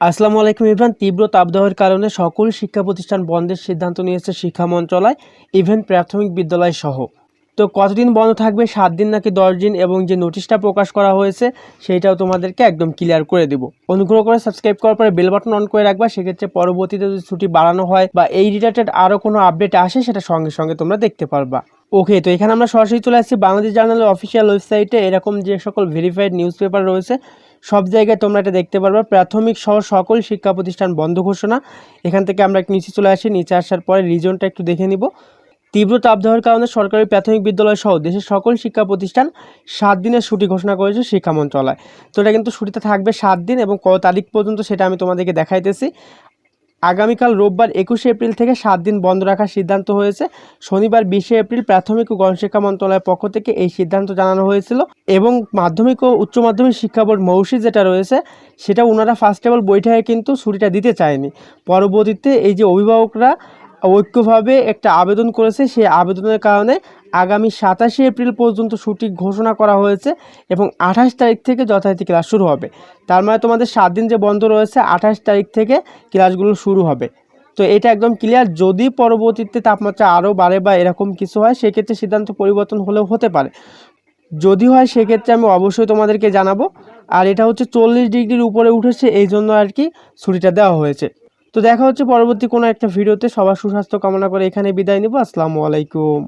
আসসালামু আলাইকুম ইভরান তীব্র তাপদাহের কারণে সকল শিক্ষা প্রতিষ্ঠান বন্ধের সিদ্ধান্ত নিয়েছে শিক্ষা মন্ত্রণালয়, ইভেন প্রাথমিক বিদ্যালয় সহ। তো কতদিন বন্ধ থাকবে? সাত দিন নাকি দশ দিন? এবং যে নোটিশটা প্রকাশ করা হয়েছে, সেইটাও তোমাদেরকে একদম ক্লিয়ার করে দেব। অনুগ্রহ করে সাবস্ক্রাইব করার পরে বেল বাটন অন করে রাখবা। সেক্ষেত্রে পরবর্তীতে যদি ছুটি বাড়ানো হয় বা এই রিলেটেড আরও কোনো আপডেট আসে, সেটা সঙ্গে সঙ্গে তোমরা দেখতে পারবা। ওকে তো এখানে আমরা সরাসরি চলে আসছি বাংলাদেশ জার্নালের অফিসিয়াল ওয়েবসাইটে এরকম যে সকল ভেরিফাইড নিউজ পেপার রয়েছে, সব জায়গায় তোমরা এটা দেখতে পারবে। প্রাথমিক সহ সকল শিক্ষা প্রতিষ্ঠান বন্ধ ঘোষণা। এখান থেকে আমরা একটু নিচে চলে আসি। নিচে আসার পরে রিজনটা একটু দেখে নিব। তীব্র তাপদাহের কারণে সরকারি প্রাথমিক বিদ্যালয় সহ দেশের সকল শিক্ষা প্রতিষ্ঠান সাত দিনের ছুটি ঘোষণা করেছে শিক্ষা মন্ত্রণালয়। তো এটা কিন্তু ছুটিতে থাকবে সাত দিন এবং কত তারিখ পর্যন্ত সেটা আমি তোমাদেরকে দেখাইতেছি। আগামীকাল রোববার একুশে এপ্রিল থেকে সাত দিন বন্ধ রাখার সিদ্ধান্ত হয়েছে। শনিবার বিশে এপ্রিল প্রাথমিক ও গণশিক্ষা মন্ত্রণালয়ের পক্ষ থেকে এই সিদ্ধান্ত জানানো হয়েছিল এবং মাধ্যমিক ও উচ্চ মাধ্যমিক শিক্ষা বোর্ড মৌসি যেটা রয়েছে, সেটা ওনারা ফার্স্ট বৈঠকে কিন্তু ছুটিটা দিতে চায়নি। পরবর্তীতে এই যে অভিভাবকরা ঐক্যভাবে একটা আবেদন করেছে, সেই আবেদনের কারণে আগামী সাতাশে এপ্রিল পর্যন্ত ছুটি ঘোষণা করা হয়েছে এবং আঠাশ তারিখ থেকে যথারীতি ক্লাস শুরু হবে। তার মানে তোমাদের সাত দিন যে বন্ধ রয়েছে, আঠাশ তারিখ থেকে ক্লাসগুলো শুরু হবে। তো এটা একদম ক্লিয়ার যদি পরবর্তীতে তাপমাত্রা আরও বাড়ে বা এরকম কিছু হয়, সেক্ষেত্রে সিদ্ধান্ত পরিবর্তন হলেও হতে পারে। যদি হয়, সেক্ষেত্রে আমি অবশ্যই তোমাদেরকে জানাব। আর এটা হচ্ছে চল্লিশ ডিগ্রির উপরে উঠেছে, এই জন্য আর কি ছুটিটা দেওয়া হয়েছে। তো দেখা হচ্ছে পরবর্তী কোনো একটা ভিডিওতে। সবার সুস্বাস্থ্য কামনা করে এখানে বিদায় নিব। আসসালামু আলাইকুম।